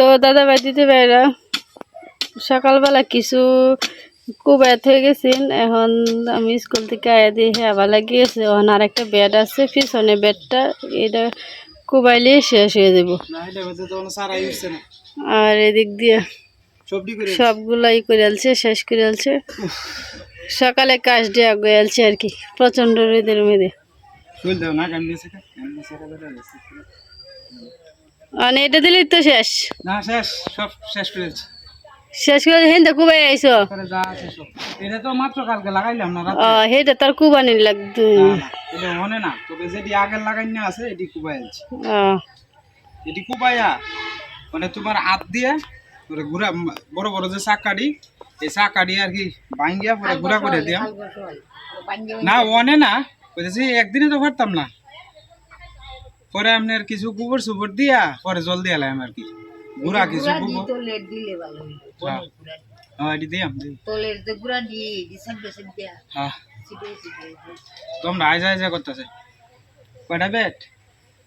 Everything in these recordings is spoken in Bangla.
তো দাদা ভাই দিতে পারে সকালবেলা কিছু কুবায়াত হয়ে গেছেন। এখন আমি স্কুল থেকে আয়া দিয়ে আবার লাগিয়েছে এখন আর একটা বেড আছে, পিছনে বেডটা এটা কুবাইলে শেষ হয়ে যাব। আর এদিক দিয়ে সবগুলাই করে আলছে, শেষ করে আলছে। সকালে কাজ দেওয়া গয়ে আলছে আর কি, প্রচণ্ড রোদের মধ্যে ফুল দাও না কামড়ে সেটা কামড়ে সেটা বেটা গেছে। মানে এটা দিলেই তো শেষ। না শেষ সব শেষ করেছি শেষ করে হেন তো কুবাই আইসো। করে যা আছে এটা তো মাত্র কালকে লাগাইলাম না রাতে ও হেটা তার কুবানি লাগতো এটা মনে না। তবে যেটি আগের লাগাই না আছে এটি কুবাই আছে। ও এটি কুবাইয়া মানে তোমার হাত দিয়ে পরে ঘুরা বড় বড় যে শাক কাটি এই কাটি আর কি ভাঙ্গিয়া পরে ঘুরা করে দিয়াম না অনে না বুঝেছি একদিনে তো পারতাম না। পরে আপনার কিছু গোবর সুবর দিয়া পরে জল দিয়া লাইম আর কি। গুড়া কিছু গোবর। হ্যাঁ। হ্যাঁ, এটি দিয়াম দিই। হ্যাঁ। তোমরা যায় যা করতেছে। কয়টা ব্যাট?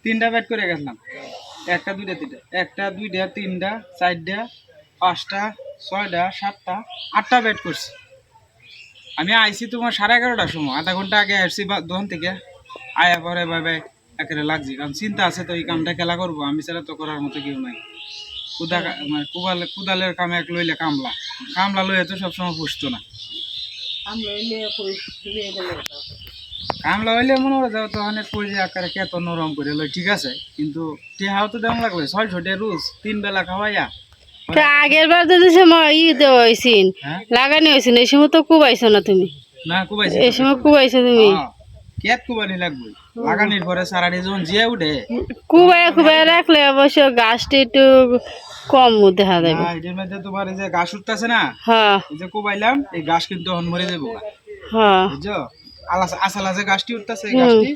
তিনটা ব্যাট করে গেছিলাম। একটা দুইটা তিনটা। একটা দুইটা তিনটা চারটা পাঁচটা ছয়টা সাতটা আটটা ব্যাট করছি। আমি আইছি তোমার সাড়ে এগারোটার সময়। আধা ঘণ্টা আগে আসছি দোকান থেকে। আয়া পরে ভাই ভাই একেবারে লাগছি। কারণ চিন্তা আছে তো এই কামটা খেলা করব? আমি ছাড়া তো করার মতো কেউ নাই। কুদা মানে কুবালে কুদালের কামে এক লইলে কামলা। কামলা লইলে তো সবসময় পুষতো না। কামলা হইলে মনে হয় যাও তো অনেক পয়সা আকারে কে তো নরম করে লই ঠিক আছে। কিন্তু টেহাও তো দাম লাগবে ছয় ছোটে রুজ তিন বেলা খাওয়াইয়া। আগের বার তো সময় ই দেওয়া হয়েছিল হ্যাঁ? লাগানি হয়েছিল এই সময় তো কুবাইছো না তুমি। না কুবাইছি এই সময় কুবাইছো তুমি। কেত কুবানি লাগবে? লাগানির পরে সারাটি যখন জিয়া উঠে? কুবাই কুবাই রাখলে অবশ্য গাছটা একটু কম দেখা যাবে এটার মধ্যে তোমার এই যে ঘাস উঠতেছে না হ্যাঁ। এই যে কুবাইলাম এই ঘাস কিন্তু মরে যাব হ্যাঁ। বুঝছ? আলাস আসালা যে গাছটি উঠতেছে এই গাছটি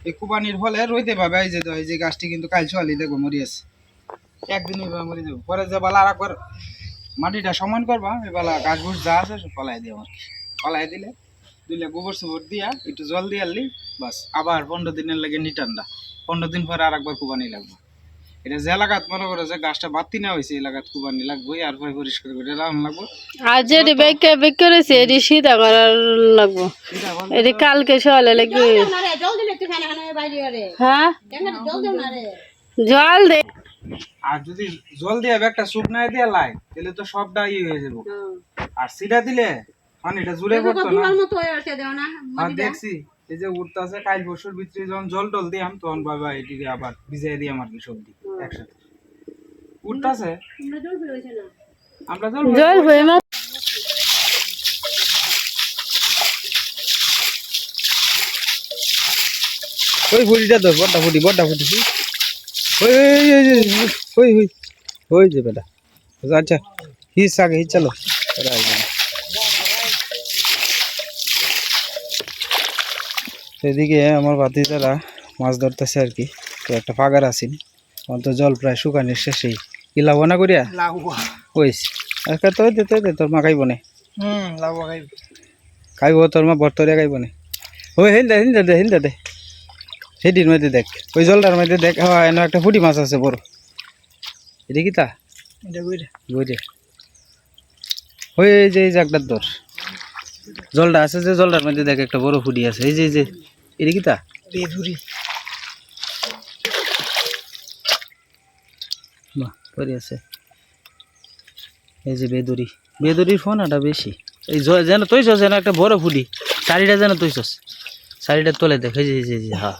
এই কুবানির ফলে রইতে পাবে এই যে এই যে গাছটি কিন্তু কাল ছোয়ালি দেখব মরিয়েছে একদিন এবার মরে যাব। পরে যে বেলা আর একবার মাটিটা সমান করবা এই বেলা গাছ গুছ যা আছে সব ফলাই দিও আর কি ফলাই দিলে দিলে গোবর সোবর দিয়া একটু জল দিয়ে আনলি বাস। আবার পনেরো দিনের লাগে নিটান্ডা। পনেরো দিন পরে আর একবার কুবানি লাগবে। এটা যে এলাকাত মনে করো যে গাছটা বাতি না হয়েছে এলাকাত কুবানি লাগবে আর পরে পরিষ্কার করে রাখা লাগবে। আর যেটি বেকে বেক করেছে এটি শীতা করার লাগবো। এটা কালকে সকালে লাগবে হ্যাঁ জল দে। আর যদি জল দিয়ে একটা স্যুপ নাই দিয়ে লাই তাহলে তো সবটা ইয়ে হয়ে যাব। আর সিটা দিলে পানিটা জুড়ে পড়তো না। আর দেখছি এই যে উঠতেছে কাল বছর ভিতরে যখন জল টল দিয়াম তখন বাবা এটিকে আবার ভিজাই দিয়াম আর কি সবজি একসাথে। উঠতেছে? আমরা জল জল হয়ে মা ওই ফুটিটা ধর ফুটি ফুটি। ওই ওই ওই ওই ওই ওই ওই যে বেটা। আচ্ছা হিস আগে হিস চলো এরা আসবে না। এদিকে আমার ভাতিজারা মাছ ধরতেছে আর কি। তো একটা পাগার আছেন আমার তো জল প্রায় শুকানোর শেষেই। কি লাভ না করিয়া? ওইস আজকে তো দে দে তোর মা খাইব নে। খাইব। খাইব তোর মা বর্তরিয়া খাইব নে। ওই হিন্দা হিন্দা দে হিন্দা দে সেটির মধ্যে দেখ। ওই জলটার মধ্যে দেখ। হ্যাঁ এনে একটা ফুটি মাছ আছে বড়। এটা কি তা এটা বুঝে ওই যে এই জাগটার দর জলটা আছে যে জলটার মধ্যে দেখ একটা বড় ফুটি আছে। এই যে এই যে। এটা কি তা? বেধুরি। বাহ পরে আছে। এই যে বেদুরি বেদুরির ফোনাটা বেশি। এই যেন তৈছস যেন একটা বড় ফুটি শাড়িটা যেন তৈছস শাড়িটা তোলে দেখ এই যে যে, যে। হ্যাঁ।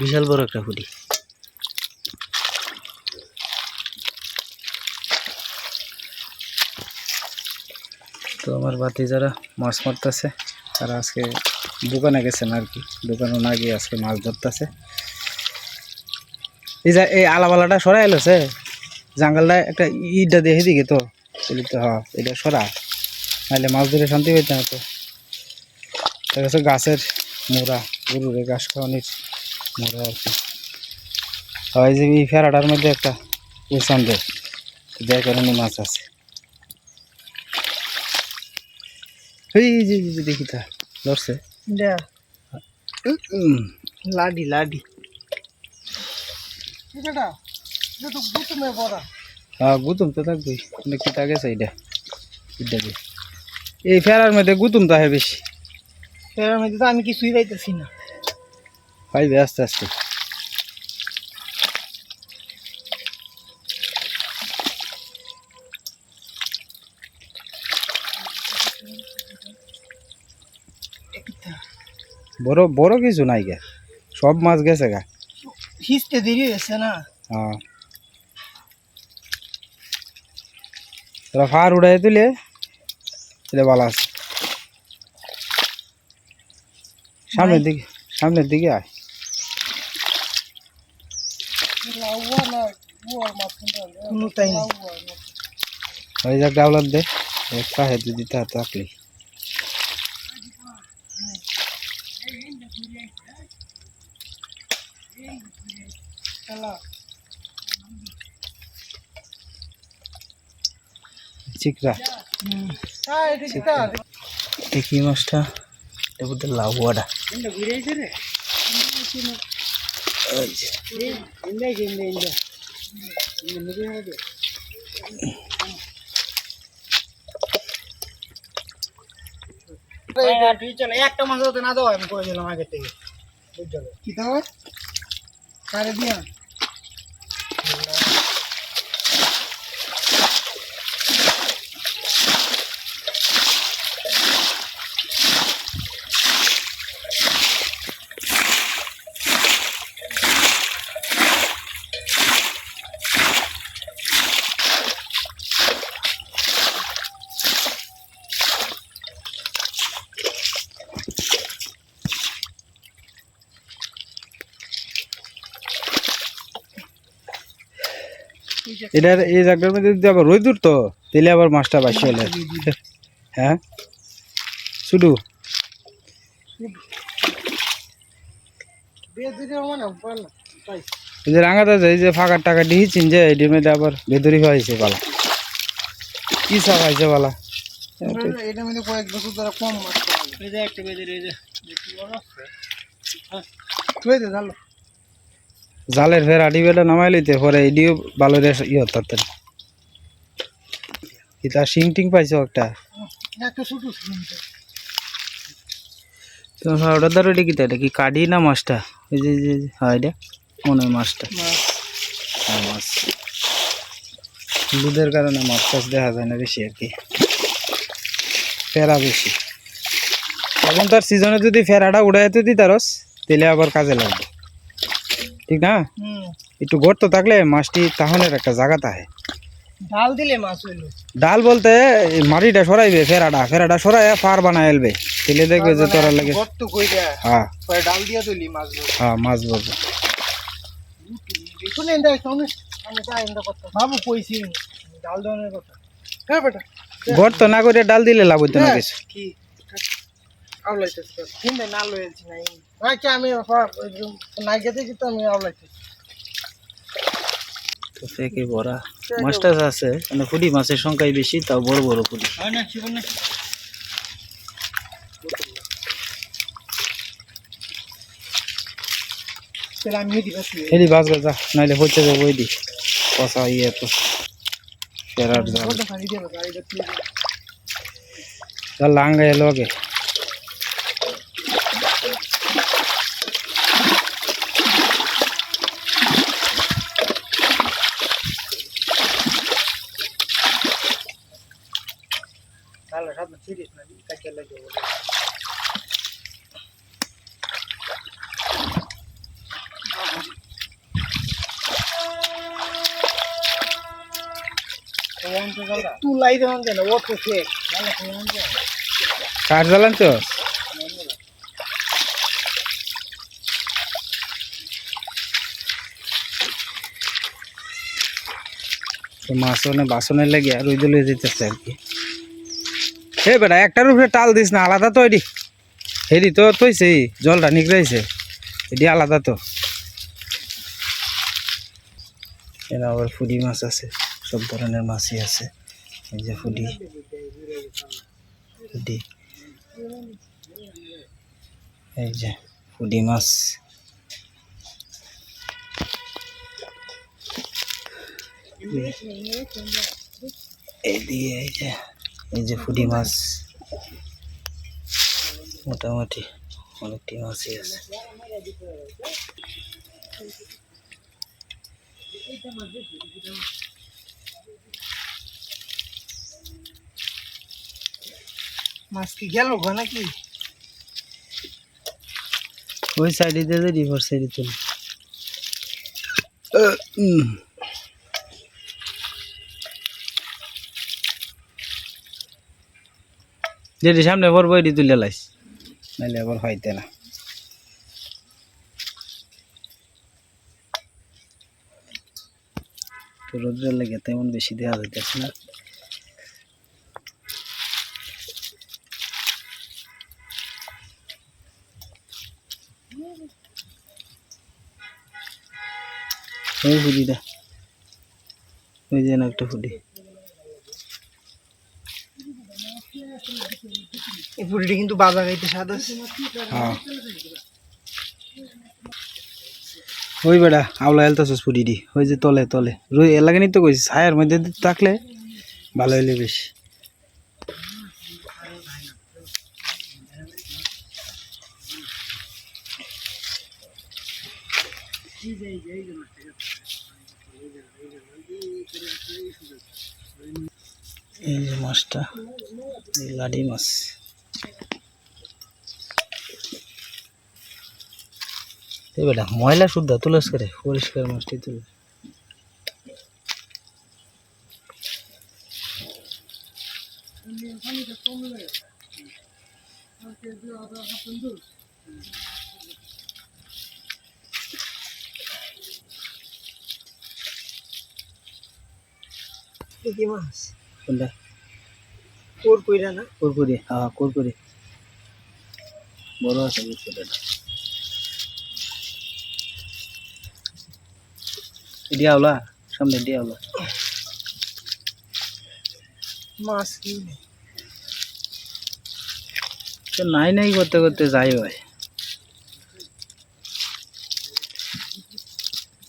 বিশাল বড় একটা ফুটি তো আমার বাতি যারা মাছ মারতেছে। তারা আজকে দোকানে গেছেন আর কি। দোকানে না গিয়ে আজকে মাছ ধরতেছে। এই যে এই আলাবালাটা সরাই এলোছে জাঙ্গালটা একটা ইটটা দিয়ে দিকে তো। বলি তো হ্যাঁ এটা সরা। নাহলে মাছ ধরে শান্তি পেতে না তো দেখা গাছের মোড়া গরুরে গাছ খাওয়ানির মোড়া আর কি। হয় যে এই ফেরাটার মধ্যে একটা উসান দেয় যার কারণে মাছ আছে। এই যে দেখি তা উম, লাডি লাডি হ্যাঁ গুতুম তো থাকবেই কি থাকে সেইটা এটা এই ফেরার মধ্যে গুতুম থাকে বেশি ফেরার মধ্যে তো আমি কিছুই পাইতেছি না পাইবে আস্তে আস্তে বড় বড় কিছু নাই গে। সব মাছ গেছে গা। হিসতে দেরি হয়েছে না। হ্যাঁ। তোরা ফার উড়াই তুলে এটা ভালো আছে। সামনের দিকে সামনের দিকে আয়। ওই যাক ডাউলার দে কাহে তুই দিতে হাতে আকলি চিকরা। দেখি মাছটা। এটা বলতে লাউয়াটা। একটা মাছ না দেওয়া আমি করে দিলাম আগে থেকে কি তাহলে সাড়ে দিয়া? এটার এই জায়গাটার মধ্যে যদি আবার রোদ তো তাহলে আবার মাছটা বাসি হলে হ্যাঁ? শুধু? এই যে রাঙাটা যায় যে ফাঁকার টাকা দিয়েছেন যে, এটির মধ্যে আবার বেদরি হয়েছে কি কয়েক বছর ধরে কম মাছ একটা জালের ফের আডি বেলা নামাই লইতে, পরে এডিও ভালো রে ইয়ে তাতে শিং টিং পাইছো একটা? ওটা ধরো এটা কি এটা কি কাঠি না মাছটা? এই যে হ্যাঁ এটা? মনে হয় মাছটা। মাছ। হ্যাঁ দুধের কারণে মাছ টাছ দেখা যায় না বেশি আর কি। ফেরা বেশি। এখন তার সিজনে যদি ফেরাটা উড়াইতে দিই তারস তাহলে আবার কাজে লাগবে। ঠিক না? একটু গর্ত থাকলে মাছটি তাহনের একটা জায়গা থাকে ডাল দিলে মাছ হইল। ডাল বলতে মাটিটা সরাইবে ফেরাটা। ফেরাটা সরাই ফার বানায় এলবে তাহলে দেখবে যে তোরা লাগে গর্ত কইরা হ্যাঁ। পরে ডাল দিয়া তুলি মাছ হ্যাঁ মাছ বলবে শুনে দেখ আমি আমি তাই এন্ড করতে বাবু কইছি ডাল দেওয়ার কথা। হ্যাঁ বেটা। গর্ত না করে ডাল দিলে লাভ হইতো না কিছু। কি? আউলাইতেছ হিন্দে না লইছি নাই আচ্ছা আমি নাই কিন্তু আমি ভরা মাছ টাছ আছে মানে ফুডি মাছের সংখ্যাই বেশি তাও বড় বড় ফুডি হয় না শিবন না তাহলে আমি দিবাছি এদি বাস যা নাইলে হচ্ছে যাব ওই দি কষা ইয়ে তো ফেরার লাঙ্গা এলো আগে ভালো সব সিরিয়াস না কাকে লাগে বলে তুলাই দেন ও তো কাঠ জ্বালান তো? মাছনে বাসনে লেগে আর রইদলে যেতেছে আর কি। হে বেটা একটার উপরে টাল দিস না আলাদা তো এডি। হেডি তো তৈছে জলটা নিকড়াইছে এডি আলাদা তো। এরা আবার ফুডি মাছ আছে। সব ধরনের মাছই আছে। এই যে ফুডি ফুডি এই যে ফুডি মাছ। এই দিয়ে এই যে এই যে ফুটি মাছ। মোটামুটি অনেকটি মাছই আছে। মাছ কি গেল গো নাকি? ওই সাইডে দিয়ে রিভার সাইডে চলে যেটি সামনে পড়ব এটি তুলে লাইস। নাহলে আবার হইতে না। রোদ্রের লেগে তেমন বেশি দেওয়া যাইতেছে না। ওই ফুডিটা ওই যে একটা ফুডি এই পুরিটি কিন্তু বাজা গাইতে স্বাদ আছে। হ্যাঁ। ওই বেড়া আওলা এলতাছস দি ওই যে তলে তলে। রই এলাকা নিতে কইছি ছায়ার মধ্যে থাকলে ভালো হইলে বেশ। এই যে মাছটা এই লাডি মাছ। এই বেটা ময়লা শুদ্ধ তুলস করে পরিষ্কার মাছটি তুলে কি মাছ? কোনটা? কোর কইরা না? কুরকুরি হ্যাঁ কুরকুরি। বড় আছে কুরকুরিটা এটি। আওলা সামনে এটি আওলা মাছ কি তো নাই নাই করতে করতে যাই ভাই।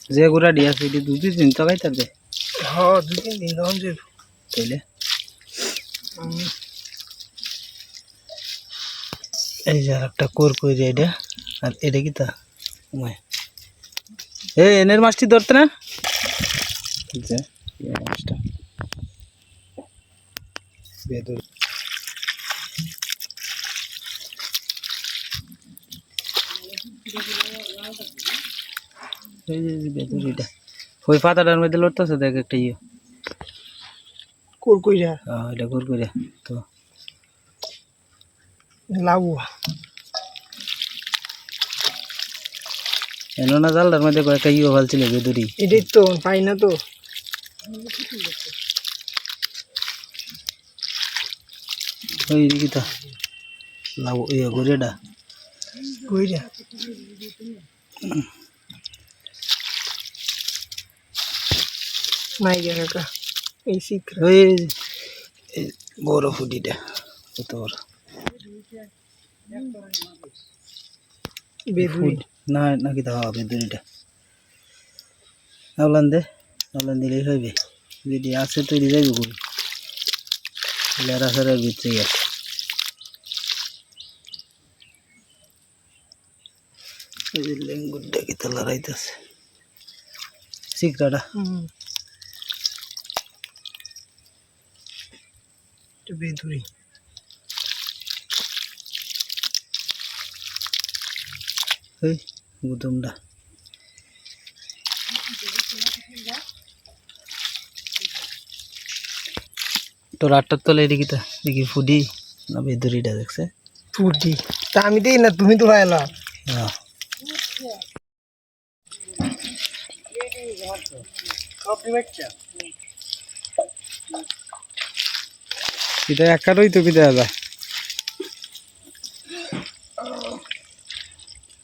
যে গুড়া ডিয়াছে এটি দু তিন দিন তো খাইতে দে হ দুই তিন দিন তখন যে তাইলে? এই যে আর একটা কোর কই রে এটা? আর এটা কি তা? এই এনের মাছটি ধরতে না? যে এই মাছটা। বেদুর। এই যে বেদুর এটা। ওই পাতাটার মধ্যে লড়তেছে দেখ একটা ইয়ে। কোর কইরা আহ, এটা কোর করে তো। লাউ এলো না জালটার মধ্যে কয়েকটা ইয়ে ফেলছিল বেদুরি এটাই তো পাই না তো। ওই দিকে তো। লাভ ইয়ে গড়িয়াটা কইরা গে কাকা এই শিখরা এই বড় ফুটিটা কত বড় না নাকি তা হবে বেদুরিটা আওলান দে আওলান দিলেই হইবে। যদি আছে তৈরি যাইবে গুল লেরা সেরার ভিতরে আছে লেঙ্গুরটা কি তো লড়াইতেছে। শিকরাটা হুম এটা বেদুই ওই গুদমটা। তোর আটটার তলে এদিকে তা দেখি ফুডি না বেদুরিটা দেখছে? ফুটি তা আমি দেই না তুমি তো ভাইলা। হ্যাঁ। এটা এক কাটই তো দেওয়া যায়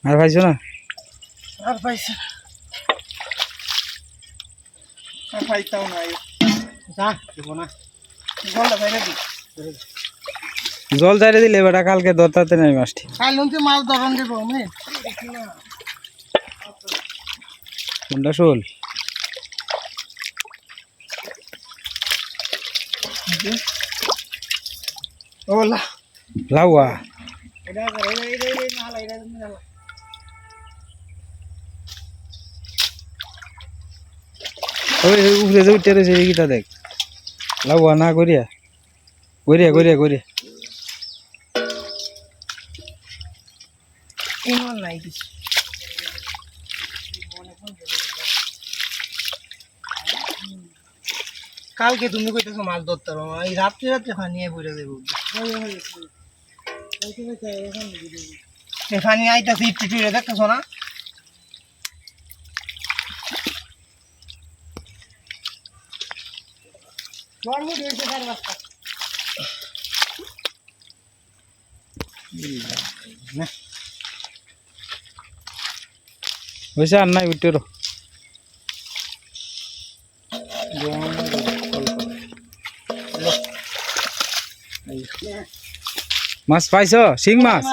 আর পাইছো না? আর পাইছি আর পাইতাও না যা দেব না। জলটা বাইরে দি। জল চাইরে দিলে বেটা কালকে ধরতে নাই মাছটি। কাল নুনতে মাছ ধরন দেবো আমি। কোনটা শোল? ওলা লাউয়া ওই ওই উপরে যে উঠে রয়েছে এইটা দেখ লাউয়া না করিয়া করিয়া করিয়া করিয়া ইমন নাই কিছু কালকে তুমি কইতেছো মাছ ধরতে পারো এই রাত্রে রাত্রে ফানি আই পড়ে দেবো এই ফানি আইতাছে ইট্টু টুড়ে দেখতেছো না? হয়েছে আর নাই উঠে মাছ পাইছ? শিং মাছ?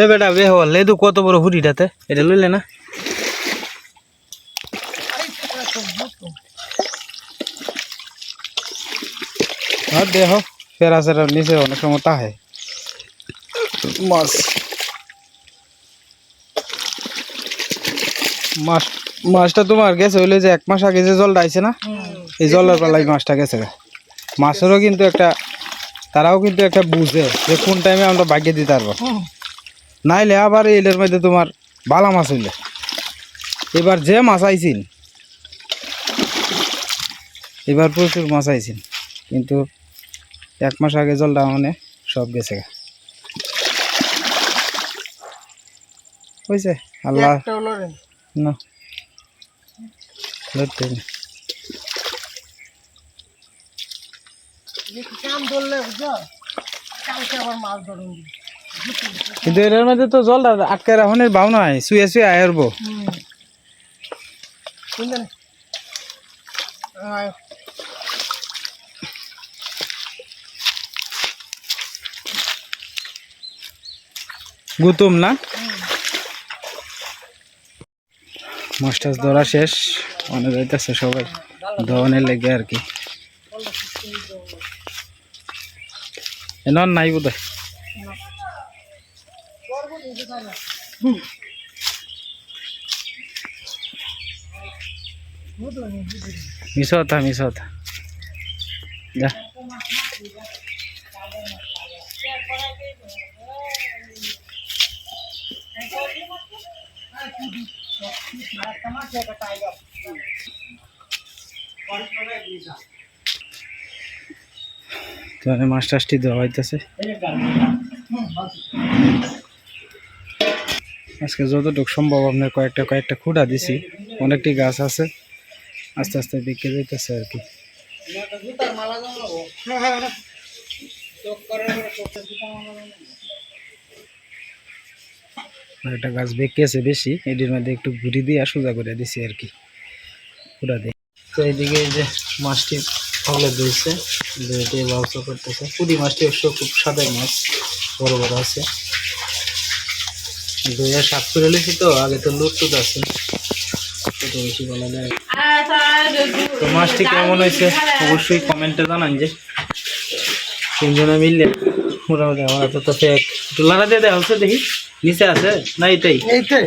এ বেটা বে হল। লেদু কত বড় হুডিটাতে? এটা লইলে না? আর দেহ ফেরা সেরা নিচে অনেক সময় তাহে। মাছ। মাছ মাছটা তোমার গেছে হইলে যে এক মাস আগে যে জলটা আইছে না? এই জলের বেলায় মাছটা গেছে। গা। মাছেরও কিন্তু একটা তারাও কিন্তু একটা বুঝে যে কোন টাইমে আমরা বাগিয়ে দিতে পারব। নাইলে আবার এলের মধ্যে তোমার বালা মাছ হইলে। এবার যে মাছ আইছিন এবার প্রচুর মাছ আইছিন কিন্তু এক মাস আগে জলটা মানে সব গেছে হয়েছে আল্লাহ। না লড়তে নেই। দেখি কাম ধরলে বুঝছ? কালকে আবার মাছ ধরুন। কিন্তু এটার মধ্যে তো জলটা আটকে রাখনের ভাও নাই শুয়ে শুয়ে আয়রবো শুনলেন? গুতুম না? মাছ টাছ ধরা শেষ অনেক যাইতেছে সবাই। ধরনের লেগে আর কি। এনার নাই বোধ মিশ হতা মিশ হতা যা। তাহলে মাছ টাছটি দেওয়া হইতেছে। আজকে যতটুকু সম্ভব আপনার কয়েকটা কয়েকটা খুঁড়া দিছি। অনেকটি গাছ আছে। আস্তে আস্তে বিকে যাইতেছে আর কি। একটা গাছ বেঁকেছে বেশি, এটির মধ্যে একটু ঘুরি দিয়ে সোজা করে দিছি আর কি। পুরা দিয়ে। তো এইদিকে এই যে মাছটি ফলে দিয়েছে দুইটি ব্যবসা করতেছে। পুরি মাছটি অবশ্য খুব সাদা মাছ বড় বড় আছে। দুইয়া সাত করে লিখি তো আগে তো লুট টুট আছে। বেশি বলা যায় তো মাছটি কেমন হয়েছে? অবশ্যই কমেন্টে জানান যে। তিনজনে মিললে মোটামুটি আমার তো তো ফেক একটু লাড়া দিয়ে দেওয়া হচ্ছে দেখি। নিচে আছে না এটাই এইটাই।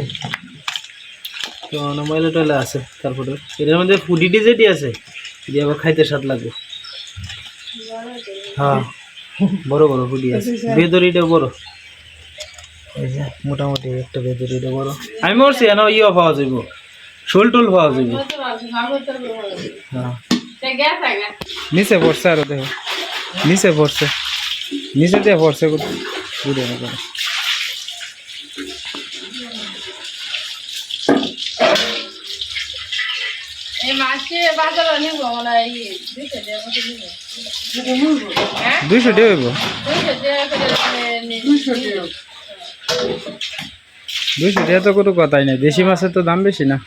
তো ময়লা টয়লা আছে তারপরে। এটার মধ্যে ফুডিটি যেটি আছে? এটি আবার খাইতে স্বাদ লাগবে হ্যাঁ বড় বড় ফুডি আছে। বেদরিটা বড়। এই যে, মোটামুটি একটা বেদরিটা বড়। আমি মরছি, এনে ইয়ে পাওয়া যাইব। শোল টোল পাওয়া যাইব। হ্যাঁ। নিচে পড়ছে আরও, দেখো। নিচে পড়ছে। নিচে দিয়ে পড়ছে বুঝে না করে এই মাছটি বাজারে নিব মানে এই দুইশো নিব। হ্যাঁ? দুইশো হইব? দিয়ে তো কোনো কথাই নাই দেশি মাছের তো দাম বেশি না।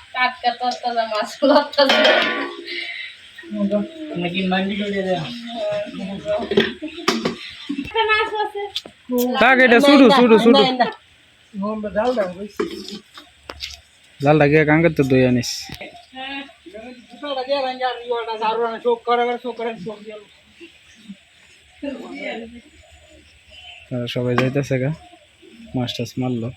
থাক এটা শুরু শুরু শুরু। আমরা ডাল ডাল হইছে জাল লাগিয়ে কাঙ্গের তো দই আনিস। দিয়ে চোখ করে করে চোখ করে চোখ দিয়ে সবাই যাইতেছে গা। মাছ টাছ মারলো।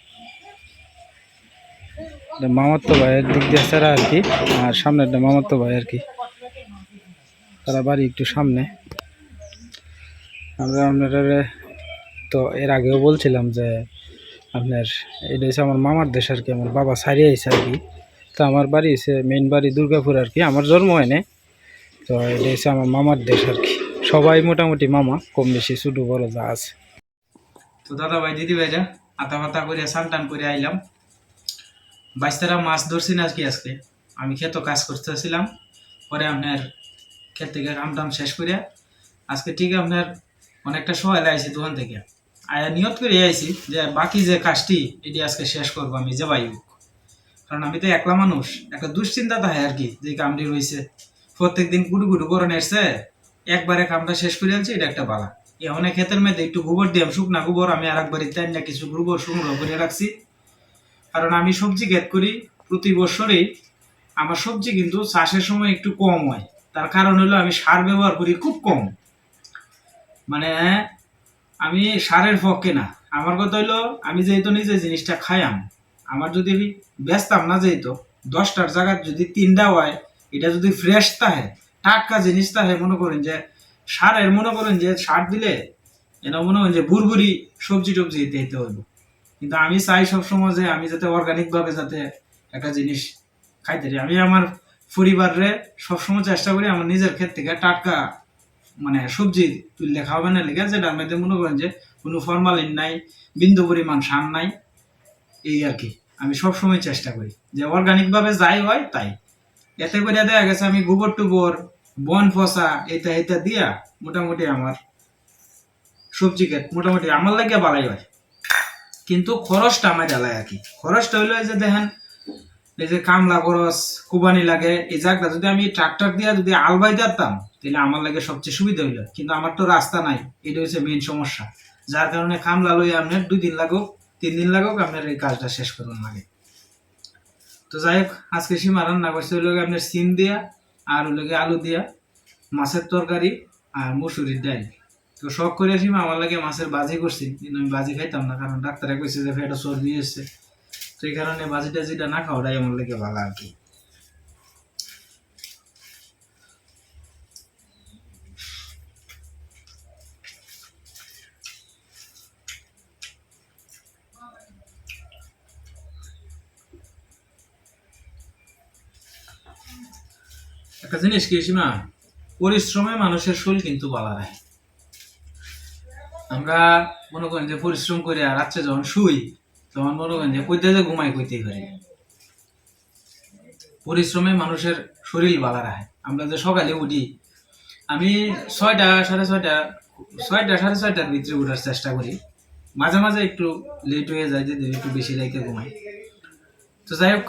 এটা মামাতো ভাইয়ের দিক দিয়ে সেরা আর কি। আর সামনেরটা মামাতো ভাই আর কি। তারা বাড়ি একটু সামনে। আমরা আপনারা তো এর আগেও বলছিলাম যে, আপনার এটা হচ্ছে আমার মামার দেশ আর কি, আমার বাবা আইছে আর কি। তো আমার বাড়ি হচ্ছে মেইন বাড়ি দুর্গাপুর আর কি। আমার জন্ম হয় নাই তো এটা হচ্ছে আমার মামার দেশ আর কি। সবাই মোটামুটি মামা, কম বেশি ছোটো বড় যা আছে। তো দাদা ভাই, দিদি ভাইরা আতা পাতা করে স্নান টান করে আইলাম। বাইশতারা মাছ ধরছি না কি আজকে। আমি খেতো কাজ করতেছিলাম। পরে আপনার ক্ষেত থেকে কাম টাম শেষ করে আজকে ঠিক আপনার অনেকটা সময় লাগাইছি দোকান থেকে। আয়া নিয়ত করে আইছি যে বাকি যে কাজটি, এটি আজকে শেষ করব আমি, যে ভাই হোক। কারণ আমি তো একলা মানুষ, একটা দুশ্চিন্তা থাকে আর কি যে কামটি রয়েছে প্রত্যেক দিন গুডু গুডু করে নেছে একবারে কামটা শেষ করে আনছি, এটা একটা বালা। অনেক ক্ষেতের মধ্যে একটু গোবর দিলাম শুকনা গোবর আমি আর একবার তাই না কিছু গোবর সংগ্রহ করে রাখছি। কারণ আমি সবজি ক্ষেত করি, প্রতি বছরেই আমার সবজি কিন্তু চাষের সময় একটু কম হয়। তার কারণ হলো আমি সার ব্যবহার করি খুব কম। মানে আমি সারের পক্ষে না। আমার কথা হইল আমি যেহেতু নিজে জিনিসটা খাইয়াম আমার যদি ব্যস্তাম না যেহেতু দশটার জায়গায় যদি তিনটা হয়, এটা যদি ফ্রেশ তাহে, টাটকা জিনিস থাকে মনে করেন যে, সারের মনে করেন যে, সার দিলে এটা মনে করেন যে বুরবুরি সবজি টবজি দিতে হইব। কিন্তু আমি চাই সবসময় যে, আমি যাতে অর্গানিকভাবে যাতে একটা জিনিস খাইতে পারি। আমি আমার পরিবারে সবসময় চেষ্টা করি আমার নিজের ক্ষেত থেকে টাটকা মানে সবজি তুললে খাওয়াবেন লেগে যেটার মধ্যে মনে করেন যে কোনো ফরমালিন নাই, বিন্দু পরিমাণ সার নাই। এই আর কি। আমি সবসময় চেষ্টা করি যে অর্গানিক ভাবে যাই হয় তাই। এতে করে দেখা গেছে আমি গোবর টুবর, বন ফসা এটা এটা দিয়া মোটামুটি আমার সবজি ক্ষেত মোটামুটি আমার লাগে বালাই হয়। কিন্তু খরচটা আমার জ্বালায় আর কি। খরচটা হইল যে দেখেন, এই যে কামলা খরচ কুবানি লাগে, এই জায়গাটা যদি আমি ট্রাক্টর দিয়ে যদি আলবাই দিতাম তাহলে আমার লাগে সবচেয়ে সুবিধা হইল। কিন্তু আমার তো রাস্তা নাই, এটা হচ্ছে মেইন সমস্যা। যার কারণে কামলা লই আপনার দুই দিন লাগুক তিন দিন লাগুক আপনার এই কাজটা শেষ করুন লাগে তো যাই হোক, আজকে সীমা রান্না করছে, ওই লোকে আপনার সিম দিয়া আর ওই লোকে আলু দিয়া, মাছের তরকারি আর মুসুরির ডাল। তো শখ করে সীমা আমার লাগে মাছের বাজি করছি, কিন্তু আমি বাজি খাইতাম না, কারণ ডাক্তারে কইছে যে ফেটা সর্দি এসছে তো এই কারণে বাজি টাজিটা না খাওয়াটাই আমার লাগে ভালো আর কি। একটা জিনিস কি, সীমা? পরিশ্রমে মানুষের শরীর কিন্তু ভালো রাখে আমরা মনে করেন যে পরিশ্রম করে আর রাত্রে যখন শুই, তখন মনে করেন যে কইতে যে ঘুমাই কইতেই পারি পরিশ্রমে মানুষের শরীর ভালো রাখে আমরা যে সকালে উঠি, আমি ছয়টা, সাড়ে ছয়টা ছয়টা, সাড়ে ছয়টার ভিতরে উঠার চেষ্টা করি। মাঝে মাঝে একটু লেট হয়ে যায় যে একটু বেশি রাইতে ঘুমাই। তো যাই হোক,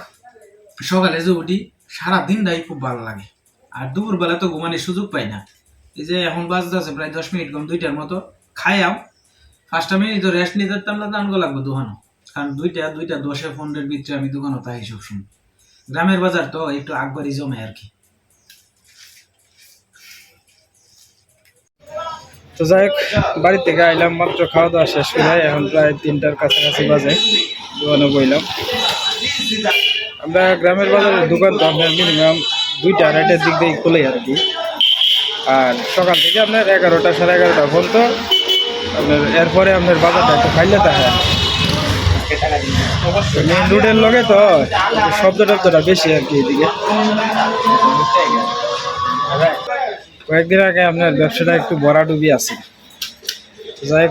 সকালে যে উঠি সারাদিনটাই খুব ভালো লাগে। আর দুপুরবেলা তো ঘুমানোর সুযোগ পাই না। এই যে এখন বাজতে আছে প্রায় দশ মিনিট কম দুইটার মতো। খাইয়াম পাঁচটা মিনিট তো রেস্ট নিতে পারতাম না, দান লাগবে দোকানও কারণ দুইটা দুইটা দশে পনেরোর ভিতরে আমি দোকানও তাই সবসময়। গ্রামের বাজার তো একটু আকবারই জমে আর কি। তো যাই হোক, বাড়ি থেকে আইলাম, মাত্র খাওয়া দাওয়া শেষ করে এখন প্রায় তিনটার কাছাকাছি বাজে। দোকানে বইলাম। আমরা গ্রামের বাজারের দোকান তো আপনার মিনিমাম দুইটা আড়াইটার দিক দিয়ে খোলে আর কি। আর সকাল থেকে আপনার এগারোটা সাড়ে এগারোটা পর্যন্ত আপনার এরপরে আপনার বাজারটা একটু খাইলে থাকে। মেন রোডের লগে তো শব্দ টব্দটা বেশি আর কি এদিকে। কয়েকদিন আগে আপনার ব্যবসাটা একটু ভরাডুবি আছে। যাই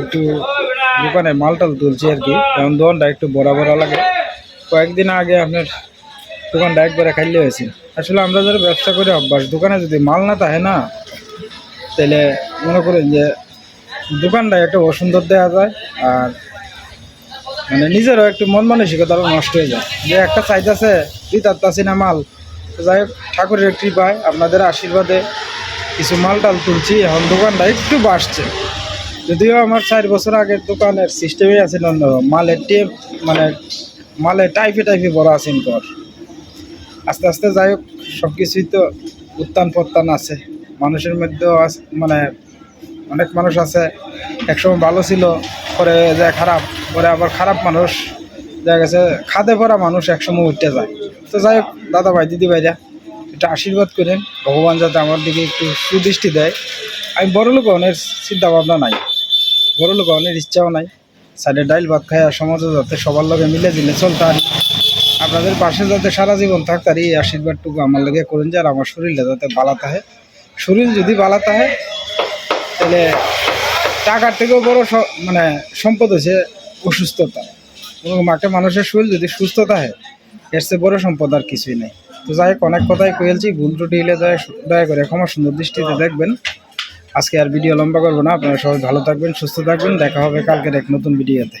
একটু দোকানে মাল টাল তুলছি আর কি। এখন দোকানটা একটু বড়া বড়া লাগে। কয়েকদিন আগে আপনার দোকানটা একবারে খাইলে হয়েছে। আসলে আমরা যারা ব্যবসা করে অভ্যাস, দোকানে যদি মাল না থাকে না, তাহলে মনে করেন যে দোকানটা একটা অসুন্দর দেওয়া যায় আর মানে নিজেরও একটু মন মানসিকতা নষ্ট হয়ে যায়। যে একটা চাইতেছে দিতে পারতাছি না মাল। যাই হোক, ঠাকুরের কৃপায় আপনাদের আশীর্বাদে কিছু মাল টাল তুলছি। এখন দোকানটা একটু বাড়ছে। যদিও আমার চার বছর আগের দোকানের সিস্টেমই আছে মালের টেপ মানে মালের টাইপে টাইপে বড় আছেন কর আস্তে আস্তে যাই হোক সব কিছুই তো উত্থান পত্তান আছে। মানুষের মধ্যেও মানে অনেক মানুষ আছে। একসময় ভালো ছিল, পরে যায় খারাপ, পরে আবার খারাপ মানুষ। দেখা গেছে খাদে পড়া মানুষ একসময় উঠতে যায়। তো যাই হোক দাদা ভাই দিদি ভাইরা এটা আশীর্বাদ করেন। ভগবান যাতে আমার দিকে একটু সুদৃষ্টি দেয়। আমি বড় লোক অনেক চিন্তা ভাবনা নাই। বড় লোক অনেক ইচ্ছাও নাই। সাইডে ডাইল ভাত খায় সমাজে যাতে সবার লগে মিলে দিলে চলতে আপনাদের পাশে যাতে সারা জীবন থাকতারি এই আশীর্বাদটুকু আমার লগে করেন যে আর আমার শরীরটা যাতে ভালো থাকে শরীর যদি ভালো থাকে তাহলে টাকার থেকেও বড় মানে সম্পদ হচ্ছে অসুস্থতা। এবং মাকে মানুষের শরীর যদি সুস্থ থাকে এর চেয়ে বড় সম্পদ আর কিছুই নেই। তো যাই হোক, অনেক কথাই কয়েলছি ভুল ত্রুটি হলে দয়া করে ক্ষমা সুন্দর দৃষ্টিতে দেখবেন। আজকে আর ভিডিও লম্বা করব না, আপনারা সবাই ভালো থাকবেন, সুস্থ থাকবেন, দেখা হবে কালকের এক নতুন ভিডিওতে।